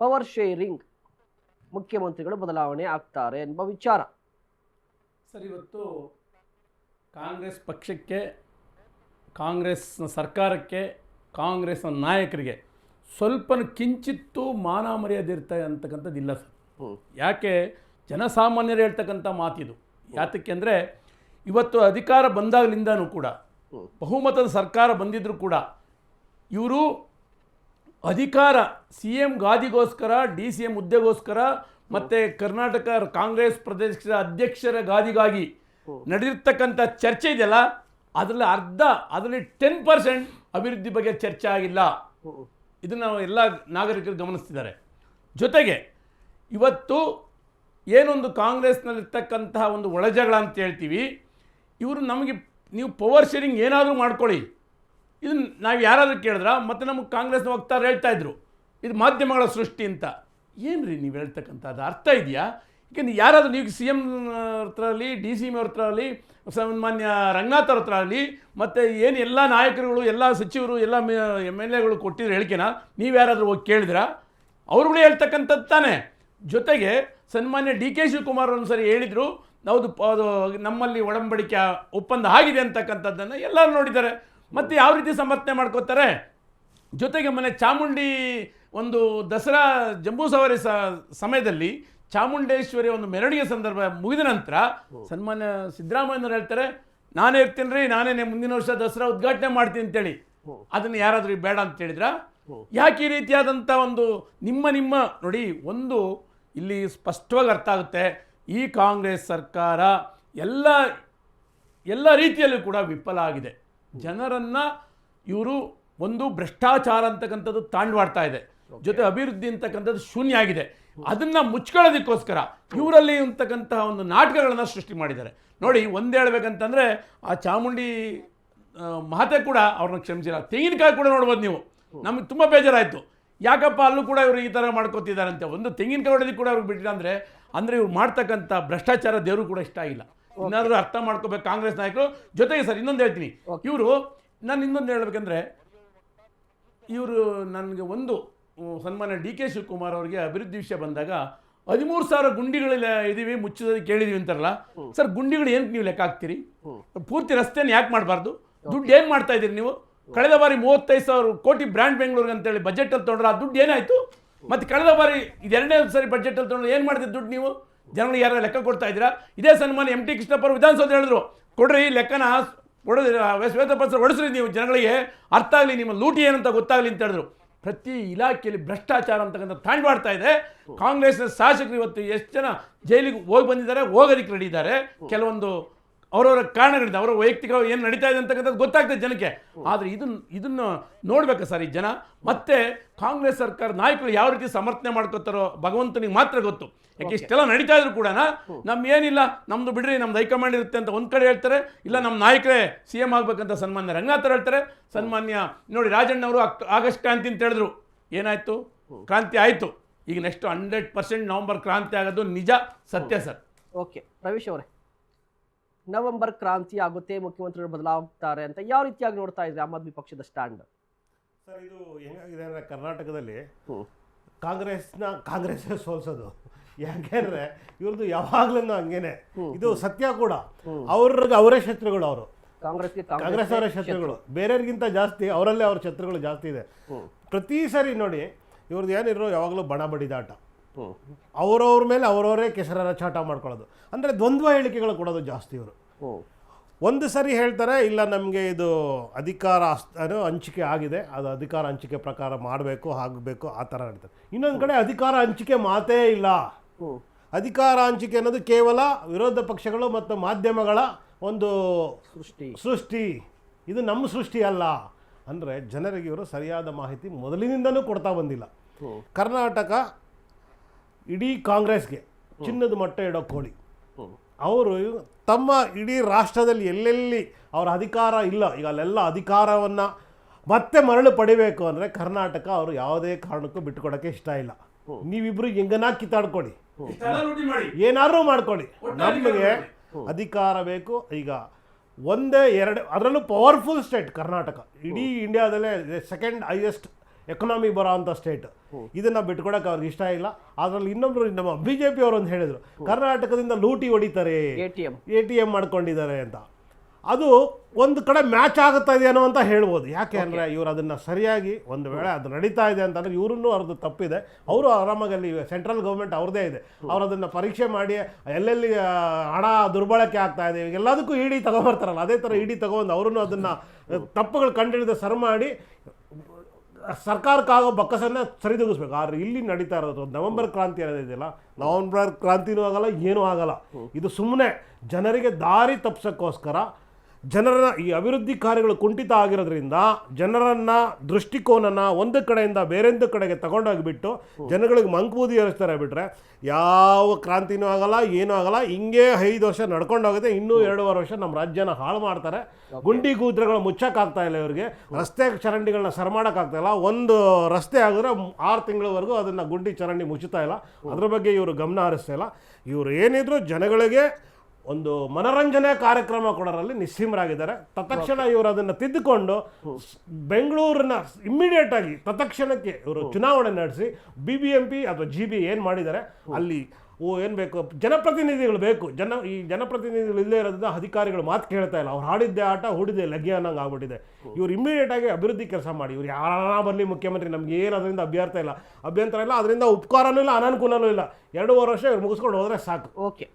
Power sharing ಮುಖ್ಯಮಂತ್ರಿಗಳು ಬದಲಾವಣೆ ಆಗ್ತಾರೆ ಎಂಬ ವಿಚಾರ. ಸರ್ ಇವತ್ತು ಕಾಂಗ್ರೆಸ್ ಪಕ್ಷಕ್ಕೆ ಕಾಂಗ್ರೆಸ್ನ ಸರ್ಕಾರಕ್ಕೆ ಕಾಂಗ್ರೆಸ್ನ ನಾಯಕರಿಗೆ ಸ್ವಲ್ಪ ಕಿಂಚಿತ್ತೂ ಮಾನ ಮರ್ಯಾದೆ ಇರ್ತಾ ಅಂತಕ್ಕಂಥದ್ದು ಇಲ್ಲ ಸರ್. ಯಾಕೆ? ಜನಸಾಮಾನ್ಯರು ಹೇಳ್ತಕ್ಕಂಥ ಮಾತಿದು. ಯಾತಕ್ಕೆ ಅಂದರೆ ಇವತ್ತು ಅಧಿಕಾರ ಬಂದಾಗಲಿಂದನೂ ಕೂಡ ಬಹುಮತದ ಸರ್ಕಾರ ಬಂದಿದ್ದರೂ ಕೂಡ ಇವರು ಅಧಿಕಾರ ಸಿ ಎಂ ಗಾದಿಗೋಸ್ಕರ ಡಿ ಸಿ ಎಂ ಹುದ್ದೆಗೋಸ್ಕರ ಮತ್ತು ಕರ್ನಾಟಕ ಕಾಂಗ್ರೆಸ್ ಪ್ರದೇಶದ ಅಧ್ಯಕ್ಷರ ಗಾದಿಗಾಗಿ ನಡೆದಿರ್ತಕ್ಕಂಥ ಚರ್ಚೆ ಇದೆಯಲ್ಲ ಅದರಲ್ಲಿ ಅರ್ಧ ಅದರಲ್ಲಿ ಟೆನ್ ಪರ್ಸೆಂಟ್ ಅಭಿವೃದ್ಧಿ ಬಗ್ಗೆ ಚರ್ಚೆ ಆಗಿಲ್ಲ. ಇದನ್ನು ಎಲ್ಲ ನಾಗರಿಕರು ಗಮನಿಸ್ತಿದ್ದಾರೆ. ಜೊತೆಗೆ ಇವತ್ತು ಏನೊಂದು ಕಾಂಗ್ರೆಸ್ನಲ್ಲಿರ್ತಕ್ಕಂತಹ ಒಂದು ಒಳಜಗಳ ಅಂತ ಹೇಳ್ತೀವಿ ಇವರು ನಮಗೆ ನೀವು ಪವರ್ ಶೇರಿಂಗ್ ಏನಾದರೂ ಮಾಡ್ಕೊಳ್ಳಿ. ಇದನ್ನ ನಾವು ಯಾರಾದರೂ ಕೇಳಿದ್ರ? ಮತ್ತು ನಮಗೆ ಕಾಂಗ್ರೆಸ್ನ ವಕ್ತಾರ ಹೇಳ್ತಾ ಇದ್ರು. ಇದು ಮಾಧ್ಯಮಗಳ ಸೃಷ್ಟಿ ಅಂತ. ಏನು ರೀ ನೀವು ಹೇಳ್ತಕ್ಕಂಥದ್ದು ಅರ್ಥ ಇದೆಯಾ? ಯಾಕೆಂದ್ರೆ ಯಾರಾದರೂ ನೀವು ಸಿ ಎಂ ಹತ್ರ ಆಗಲಿ, ಡಿ ಸಿ ಎಂ ಹತ್ರ ಆಗಲಿ, ಸನ್ಮಾನ್ಯ ರಂಗನಾಥ್ ಹತ್ರ ಆಗಲಿ, ಮತ್ತು ಏನು ಎಲ್ಲ ನಾಯಕರುಗಳು, ಎಲ್ಲ ಸಚಿವರು, ಎಲ್ಲ ಎಂ ಎಲ್ ಎಗಳು ಕೊಟ್ಟಿದ್ರು ಹೇಳಿಕೆನ ನೀವು ಯಾರಾದರೂ ಹೋಗಿ ಕೇಳಿದ್ರಾ? ಅವ್ರುಗಳೇ ಹೇಳ್ತಕ್ಕಂಥದ್ದು ತಾನೇ. ಜೊತೆಗೆ ಸನ್ಮಾನ್ಯ ಡಿ ಕೆ ಶಿವಕುಮಾರ್ ಒಂದು ಸರಿ ಹೇಳಿದರು ಹೌದು ಅದು ನಮ್ಮಲ್ಲಿ ಒಡಂಬಡಿಕೆ ಒಪ್ಪಂದ ಆಗಿದೆ ಅಂತಕ್ಕಂಥದ್ದನ್ನು ಎಲ್ಲರೂ ನೋಡಿದ್ದಾರೆ. ಮತ್ತು ಯಾವ ರೀತಿ ಸಮರ್ಥನೆ ಮಾಡ್ಕೋತಾರೆ? ಜೊತೆಗೆ ಮೊನ್ನೆ ಚಾಮುಂಡಿ ಒಂದು ದಸರಾ ಜಂಬೂ ಸವಾರಿ ಸ ಸಮಯದಲ್ಲಿ ಚಾಮುಂಡೇಶ್ವರಿ ಒಂದು ಮೆರವಣಿಗೆ ಸಂದರ್ಭ ಮುಗಿದ ನಂತರ ಸನ್ಮಾನ್ಯ ಸಿದ್ದರಾಮಯ್ಯನವ್ರು ಹೇಳ್ತಾರೆ ನಾನೇ ಇರ್ತೀನಿ ರೀ ನಾನೇ ಮುಂದಿನ ವರ್ಷ ದಸರಾ ಉದ್ಘಾಟನೆ ಮಾಡ್ತೀನಿ ಅಂತೇಳಿ. ಅದನ್ನು ಯಾರಾದರೂ ಬೇಡ ಅಂತ ಹೇಳಿದ್ರಾ? ಯಾಕೆ ಈ ರೀತಿಯಾದಂಥ ಒಂದು ನಿಮ್ಮ ನಿಮ್ಮ ನೋಡಿ ಒಂದು ಇಲ್ಲಿ ಸ್ಪಷ್ಟವಾಗಿ ಅರ್ಥ ಆಗುತ್ತೆ. ಈ ಕಾಂಗ್ರೆಸ್ ಸರ್ಕಾರ ಎಲ್ಲ ಎಲ್ಲ ರೀತಿಯಲ್ಲೂ ಕೂಡ ವಿಫಲ ಆಗಿದೆ. ಜನರನ್ನು ಇವರು ಒಂದು ಭ್ರಷ್ಟಾಚಾರ ಅಂತಕ್ಕಂಥದ್ದು ತಾಂಡವಾಡ್ತಾ ಇದೆ. ಜೊತೆ ಅಭಿವೃದ್ಧಿ ಅಂತಕ್ಕಂಥದ್ದು ಶೂನ್ಯ ಆಗಿದೆ ಅದನ್ನು ಮುಚ್ಕೊಳ್ಳೋದಕ್ಕೋಸ್ಕರ ಇವರಲ್ಲಿ ಅಂತಕ್ಕಂತಹ ಒಂದು ನಾಟಕಗಳನ್ನು ಸೃಷ್ಟಿ ಮಾಡಿದ್ದಾರೆ. ನೋಡಿ ಒಂದು ಹೇಳ್ಬೇಕಂತಂದರೆ ಆ ಚಾಮುಂಡಿ ಮಾತೆ ಮಹತೆ ಕೂಡ ಅವ್ರನ್ನ ಕ್ಷಮಿಸಿಲ್ಲ. ತೆಂಗಿನಕಾಯಿ ಕೂಡ ನೋಡ್ಬೋದು ನೀವು. ನಮಗೆ ತುಂಬ ಬೇಜಾರಾಯಿತು. ಯಾಕಪ್ಪ ಅಲ್ಲೂ ಕೂಡ ಇವರು ಈ ಥರ ಮಾಡ್ಕೋತಿದ್ದಾರಂತೆ? ಒಂದು ತೆಂಗಿನಕಾಯಿ ಹೊಡೆದಿ ಕೂಡ ಅವ್ರಿಗೆ ಬಿಟ್ಟಿಲ್ಲ ಅಂದರೆ ಅಂದರೆ ಇವ್ರು ಮಾಡ್ತಕ್ಕಂಥ ಭ್ರಷ್ಟಾಚಾರ ದೇವರು ಕೂಡ ಇಷ್ಟ ಆಗಿಲ್ಲ. ಇನ್ನಾದರೂ ಅರ್ಥ ಮಾಡ್ಕೋಬೇಕು ಕಾಂಗ್ರೆಸ್ ನಾಯಕರು. ಜೊತೆಗೆ ಸರ್ ಇನ್ನೊಂದು ಹೇಳ್ತೀನಿ. ಇವರು ನಾನು ಇನ್ನೊಂದು ಹೇಳ್ಬೇಕಂದ್ರೆ ಇವರು ನನಗೆ ಒಂದು ಸನ್ಮಾನ ಸನ್ಮಾನ್ಯ ಡಿ ಕೆ ಶಿವಕುಮಾರ್ ಅವರಿಗೆ ಅಭಿವೃದ್ಧಿ ವಿಷಯ ಬಂದಾಗ ಹದಿಮೂರು ಸಾವಿರ ಗುಂಡಿಗಳೆಲ್ಲ ಇದೀವಿ ಮುಚ್ಚೋದಕ್ಕೆ ಕೇಳಿದೀವಿ ಅಂತಾರಲ್ಲ. ಸರ್ ಗುಂಡಿಗಳು ಏನಕ್ಕೆ ನೀವು ಲೆಕ್ಕ ಹಾಕ್ತೀರಿ? ಪೂರ್ತಿ ರಸ್ತೆನ ಯಾಕೆ ಮಾಡಬಾರ್ದು? ದುಡ್ಡು ಏನು ಮಾಡ್ತಾ ಇದ್ದೀರಿ ನೀವು? ಕಳೆದ ಬಾರಿ ಮೂವತ್ತೈದು ಸಾವಿರ ಕೋಟಿ ಬ್ರ್ಯಾಂಡ್ ಬೆಂಗಳೂರಿಗೆ ಅಂತೇಳಿ ಬಜೆಟಲ್ಲಿ ತೊಗೊಂಡ್ರೆ ಆ ದುಡ್ಡು ಏನಾಯಿತು? ಮತ್ತು ಕಳೆದ ಬಾರಿ ಇದು ಎರಡನೇ ಸರಿ ಬಜೆಟಲ್ಲಿ ತೊಗೊಂಡ್ರೆ ಏನು ಮಾಡಿದ್ರಿ ದುಡ್ಡು ನೀವು? ಜನಗಳಿಗೆ ಯಾರು ಲೆಕ್ಕ ಕೊಡ್ತಾ ಇದ್ದೀರಾ? ಇದೇ ಸನ್ಮಾನ ಎಂ ಟಿ ಕೃಷ್ಣಪ್ಪ ವಿಧಾನಸೌಧ ಹೇಳಿದ್ರು. ಕೊಡ್ರಿ ಲೆಕ್ಕನ ಕೊಡೋದಿಲ್ಲ ಶ್ವೇತ ಪತ್ರ ಹೊಡೆಸ್ರಿ ನೀವು ಜನಗಳಿಗೆ. ಅರ್ಥ ಆಗಲಿ ನಿಮ್ಮ ಲೂಟಿ ಏನಂತ ಗೊತ್ತಾಗಲಿ ಅಂತ ಹೇಳಿದ್ರು. ಪ್ರತಿ ಇಲಾಖೆಯಲ್ಲಿ ಭ್ರಷ್ಟಾಚಾರ ಅಂತಕ್ಕಂಥ ತಾಂಡ್ವಾಡ್ತಾ ಇದೆ. ಕಾಂಗ್ರೆಸ್ನ ಶಾಸಕರು ಇವತ್ತು ಎಷ್ಟು ಜನ ಜೈಲಿಗೆ ಹೋಗಿ ಬಂದಿದ್ದಾರೆ ಹೋಗೋದಕ್ಕೆ ರೆಡಿ ಇದ್ದಾರೆ. ಕೆಲವೊಂದು ಅವರವರ ಕಾರಣಗಳಿಂದ ಅವರ ವೈಯಕ್ತಿಕ ಏನು ನಡೀತಾ ಇದೆ ಅಂತಕ್ಕಂಥದ್ದು ಗೊತ್ತಾಗ್ತದೆ ಜನಕ್ಕೆ. ಆದರೆ ಇದನ್ನ ಇದನ್ನು ನೋಡಬೇಕು ಸರ್ ಈ ಜನ. ಮತ್ತೆ ಕಾಂಗ್ರೆಸ್ ಸರ್ಕಾರ ನಾಯಕರು ಯಾವ ರೀತಿ ಸಮರ್ಥನೆ ಮಾಡ್ಕೋತಾರೋ ಭಗವಂತನಿಗೆ ಮಾತ್ರ ಗೊತ್ತು. ಯಾಕೆ ಇಷ್ಟೆಲ್ಲ ನಡೀತಾ ಇದ್ರು ಕೂಡ ನಮ್ ಏನಿಲ್ಲ ನಮ್ದು ಬಿಡ್ರಿ ನಮ್ದು ಹೈಕಮಾಂಡ್ ಇರುತ್ತೆ ಅಂತ ಒಂದು ಕಡೆ ಹೇಳ್ತಾರೆ. ಇಲ್ಲ ನಮ್ಮ ನಾಯಕರೇ ಸಿ ಎಂ ಆಗಬೇಕಂತ ಸನ್ಮಾನ್ಯ ರಂಗಾತರ ಹೇಳ್ತಾರೆ. ಸನ್ಮಾನ್ಯ ನೋಡಿ ರಾಜಣ್ಣವರು ಅಕ್- ಆಗಸ್ಟ್ ಕ್ರಾಂತಿ ಅಂತ ಹೇಳಿದ್ರು. ಏನಾಯ್ತು? ಕ್ರಾಂತಿ ಆಯಿತು. ಈಗ ನೆಕ್ಸ್ಟ್ ಹಂಡ್ರೆಡ್ ಪರ್ಸೆಂಟ್ ನವಂಬರ್ ಕ್ರಾಂತಿ ಆಗೋದು ನಿಜ ಸತ್ಯ ಸರ್. ಓಕೆ ರವೀಶ್ ಅವರೇ. ನವೆಂಬರ್ ಕ್ರಾಂತಿ ಆಗುತ್ತೆ ಮುಖ್ಯಮಂತ್ರಿಗಳು ಬದಲಾಗ್ತಾರೆ ಅಂತ ಯಾವ ರೀತಿಯಾಗಿ ನೋಡ್ತಾ ಇದ್ರೆ ಆಮ್ ಆದ್ಮಿ ಪಕ್ಷದ ಸ್ಟ್ಯಾಂಡ್? ಸರ್ ಇದು ಹೆಂಗಾಗಿದೆ ಅಂದರೆ ಕರ್ನಾಟಕದಲ್ಲಿ ಕಾಂಗ್ರೆಸ್ನ ಕಾಂಗ್ರೆಸ್ ಸೋಲ್ಸೋದು. ಯಾಕೆಂದ್ರೆ ಇವ್ರದ್ದು ಯಾವಾಗ್ಲೂ ಹಂಗೇನೆ. ಇದು ಸತ್ಯ ಕೂಡ. ಅವ್ರಿಗೆ ಅವರೇ ಶತ್ರುಗಳು ಅವರು. ಕಾಂಗ್ರೆಸ್ಗೆ ಕಾಂಗ್ರೆಸ್ ಅವರ ಶತ್ರುಗಳು. ಬೇರೆಯವ್ರಿಗಿಂತ ಜಾಸ್ತಿ ಅವರಲ್ಲೇ ಅವ್ರ ಶತ್ರುಗಳು ಜಾಸ್ತಿ ಇದೆ. ಪ್ರತಿ ಸರಿ ನೋಡಿ ಇವ್ರದ್ದು ಏನಿರೋ ಯಾವಾಗಲೂ ಬಣ ಬಡಿದಾಟ. ಅವರವ್ರ ಮೇಲೆ ಅವರವರೇ ಕೆಸರ ಚಾಟ ಮಾಡ್ಕೊಳ್ಳೋದು. ಅಂದರೆ ದ್ವಂದ್ವ ಹೇಳಿಕೆಗಳು ಕೊಡೋದು ಜಾಸ್ತಿ ಇವರು. ಒಂದು ಸರಿ ಹೇಳ್ತಾರೆ ಇಲ್ಲ ನಮಗೆ ಇದು ಅಧಿಕಾರ ಹಂಚಿಕೆ ಆಗಿದೆ ಅದು ಅಧಿಕಾರ ಹಂಚಿಕೆ ಪ್ರಕಾರ ಮಾಡಬೇಕು ಆಗಬೇಕು ಆ ಥರ ಹೇಳ್ತಾರೆ. ಇನ್ನೊಂದು ಕಡೆ ಅಧಿಕಾರ ಹಂಚಿಕೆ ಮಾತೇ ಇಲ್ಲ. ಅಧಿಕಾರ ಹಂಚಿಕೆ ಅನ್ನೋದು ಕೇವಲ ವಿರೋಧ ಪಕ್ಷಗಳು ಮತ್ತು ಮಾಧ್ಯಮಗಳ ಒಂದು ಸೃಷ್ಟಿ. ಸೃಷ್ಟಿ. ಇದು ನಮ್ಮ ಸೃಷ್ಟಿ ಅಲ್ಲ. ಅಂದರೆ ಜನರಿಗೆ ಇವರು ಸರಿಯಾದ ಮಾಹಿತಿ ಮೊದಲಿನಿಂದನೂ ಕೊಡ್ತಾ ಬಂದಿಲ್ಲ. ಕರ್ನಾಟಕ ಇಡೀ ಕಾಂಗ್ರೆಸ್ಗೆ ಚಿನ್ನದ ಮೊಟ್ಟೆ ಇಡೋ ಕೋಳಿ. ಅವರು ತಮ್ಮ ಇಡೀ ರಾಷ್ಟ್ರದಲ್ಲಿ ಎಲ್ಲೆಲ್ಲಿ ಅವರ ಅಧಿಕಾರ ಇಲ್ಲ ಈಗ ಅಲ್ಲೆಲ್ಲ ಅಧಿಕಾರವನ್ನು ಮತ್ತೆ ಮರಳು ಪಡಿಬೇಕು ಅಂದರೆ ಕರ್ನಾಟಕ ಅವರು ಯಾವುದೇ ಕಾರಣಕ್ಕೂ ಬಿಟ್ಟುಕೊಡೋಕ್ಕೆ ಇಷ್ಟ ಇಲ್ಲ. ನೀವಿಬ್ರು ಹೆಂಗನ ಕಿತ್ತಾಡ್ಕೊಳ್ಳಿ. ಏನಾದರೂ ಮಾಡ್ಕೊಳ್ಳಿ. ನಮಗೆ ಅಧಿಕಾರ ಬೇಕು. ಈಗ ಒಂದೇ ಎರಡು ಅದರಲ್ಲೂ ಪವರ್ಫುಲ್ ಸ್ಟೇಟ್ ಕರ್ನಾಟಕ. ಇಡೀ ಇಂಡಿಯಾದಲ್ಲೇ ಸೆಕೆಂಡ್ ಹೈಯೆಸ್ಟ್ ಎಕನಾಮಿ ಬರೋ ಅಂಥ ಸ್ಟೇಟ್ ಇದನ್ನು ಬಿಟ್ಕೊಡಕ್ಕೆ ಅವ್ರಿಗೆ ಇಷ್ಟ ಇಲ್ಲ. ಅದರಲ್ಲಿ ಇನ್ನೊಬ್ರು ನಮ್ಮ ಬಿ ಜೆ ಪಿ ಅವರು ಒಂದು ಹೇಳಿದರು. ಕರ್ನಾಟಕದಿಂದ ಲೂಟಿ ಹೊಡಿತಾರೆ. ಎ ಟಿ ಎಂ ಮಾಡ್ಕೊಂಡಿದ್ದಾರೆ ಅಂತ. ಅದು ಒಂದು ಕಡೆ ಮ್ಯಾಚ್ ಆಗುತ್ತಾ ಇದೆಯೇನೋ ಅಂತ ಹೇಳ್ಬೋದು. ಯಾಕೆ ಅಂದರೆ ಇವರು ಅದನ್ನು ಸರಿಯಾಗಿ ಒಂದು ವೇಳೆ ಅದು ನಡೀತಾ ಇದೆ ಅಂತಂದ್ರೆ ಇವ್ರನ್ನೂ ಅವ್ರದ್ದು ತಪ್ಪಿದೆ. ಅವರು ಆರಾಮಾಗಿ ಅಲ್ಲಿ ಸೆಂಟ್ರಲ್ ಗೌರ್ಮೆಂಟ್ ಅವ್ರದ್ದೇ ಇದೆ. ಅವ್ರು ಅದನ್ನು ಪರೀಕ್ಷೆ ಮಾಡಿ ಎಲ್ಲೆಲ್ಲಿ ಹಣ ದುರ್ಬಳಕೆ ಆಗ್ತಾ ಇದೆ. ಎಲ್ಲದಕ್ಕೂ ಇಡಿ ತಗೊಂಬರ್ತಾರಲ್ಲ ಅದೇ ಥರ ಇಡಿ ತಗೊಂಡು ಅವ್ರೂ ಅದನ್ನು ತಪ್ಪುಗಳು ಕಂಡುಹಿಡಿದು ಸರ್ ಮಾಡಿ ಸರ್ಕಾರಕ್ಕಾಗೋ ಬಕ್ಕಸನ್ನ ಸರಿದೂಗಿಸ್ಬೇಕು. ಆದ್ರೆ ಇಲ್ಲಿ ನಡೀತಾ ಇರೋದು ನವೆಂಬರ್ ಕ್ರಾಂತಿ ಅನ್ನೋದಿದೆಯಲ್ಲ ನವೆಂಬರ್ ಕ್ರಾಂತಿನೂ ಆಗಲ್ಲ, ಏನೂ ಆಗಲ್ಲ. ಇದು ಸುಮ್ಮನೆ ಜನರಿಗೆ ದಾರಿ ತಪ್ಪಿಸೋಕ್ಕೋಸ್ಕರ ಜನರನ್ನ ಈ ಅಭಿವೃದ್ಧಿ ಕಾರ್ಯಗಳು ಕುಂಠಿತ ಆಗಿರೋದ್ರಿಂದ ಜನರನ್ನ ದೃಷ್ಟಿಕೋನನ ಒಂದು ಕಡೆಯಿಂದ ಬೇರೊಂದು ಕಡೆಗೆ ತಗೊಂಡೋಗಿಬಿಟ್ಟು ಜನಗಳಿಗೆ ಮಂಕುಬೂದಿ ಏರಿಸ್ತಾರೆ ಬಿಟ್ರೆ ಯಾವ ಕ್ರಾಂತಿನೂ ಆಗಲ್ಲ ಏನೂ ಆಗಲ್ಲ. ಹಿಂಗೆ ಐದು ವರ್ಷ ನಡ್ಕೊಂಡೋಗುತ್ತೆ. ಇನ್ನೂ ಎರಡೂವರೆ ವರ್ಷ ನಮ್ಮ ರಾಜ್ಯನ ಹಾಳು ಮಾಡ್ತಾರೆ. ಗುಂಡಿ ಗೂದ್ರಗಳು ಮುಚ್ಚಕ್ಕಾಗ್ತಾ ಇಲ್ಲ ಇವರಿಗೆ. ರಸ್ತೆ ಚರಂಡಿಗಳನ್ನ ಸರ್ ಮಾಡೋಕ್ಕಾಗ್ತಾ ಇಲ್ಲ. ಒಂದು ರಸ್ತೆ ಆಗಿದ್ರೆ ಆರು ತಿಂಗಳವರೆಗೂ ಅದನ್ನು ಗುಂಡಿ ಚರಂಡಿ ಮುಚ್ಚುತ್ತಾ ಇಲ್ಲ. ಅದ್ರ ಬಗ್ಗೆ ಇವರು ಗಮನ ಹರಿಸ್ತಾ ಇಲ್ಲ. ಇವರು ಏನಿದ್ರು ಜನಗಳಿಗೆ ಒಂದು ಮನರಂಜನೆ ಕಾರ್ಯಕ್ರಮ ಕೊಡೋರಲ್ಲಿ ನಿಸ್ಸೀಮರಾಗಿದ್ದಾರೆ. ತತ್ಕ್ಷಣ ಇವರು ಅದನ್ನು ತಿದ್ದುಕೊಂಡು ಬೆಂಗಳೂರಿನ ಬೆಂಗಳೂರನ್ನ ಇಮ್ಮಿಡಿಯೇಟ್ ಆಗಿ ತತ್ಕ್ಷಣಕ್ಕೆ ಇವರು ಚುನಾವಣೆ ನಡೆಸಿ ಬಿ ಬಿ ಎಂ ಪಿ ಅಥವಾ ಜಿ ಬಿ ಏನು ಮಾಡಿದ್ದಾರೆ ಅಲ್ಲಿ ಓ ಏನು ಬೇಕು ಜನಪ್ರತಿನಿಧಿಗಳು ಬೇಕು. ಜನ ಈ ಜನಪ್ರತಿನಿಧಿಗಳು ಇಲ್ಲದೇ ಇರೋದ್ರಿಂದ ಅಧಿಕಾರಿಗಳು ಮಾತು ಕೇಳ್ತಾ ಇಲ್ಲ. ಅವ್ರು ಆಡಿದ್ದೆ ಆಟ ಹೊಡಿದೆ ಲಗ್ಗೆ ಅನ್ನಂಗೆ ಆಗ್ಬಿಟ್ಟಿದೆ. ಇವ್ರು ಇಮ್ಮಿಡಿಯೇಟ್ ಆಗಿ ಅಭಿವೃದ್ಧಿ ಕೆಲಸ ಮಾಡಿ. ಇವ್ರು ಯಾರ ಬರಲಿ ಮುಖ್ಯಮಂತ್ರಿ ನಮ್ಗೆ ಏನು ಅದರಿಂದ ಅಭ್ಯರ್ಥ ಇಲ್ಲ. ಅಭ್ಯಂತರ ಇಲ್ಲ ಅದರಿಂದ ಉಪಕಾರನೂ ಇಲ್ಲ ಅನಾನುಕೂಲನೂ ಇಲ್ಲ. ಎರಡೂವರೆ ವರ್ಷ ಇವ್ರು ಮುಗಿಸ್ಕೊಂಡು ಹೋದರೆ ಸಾಕು. ಓಕೆ.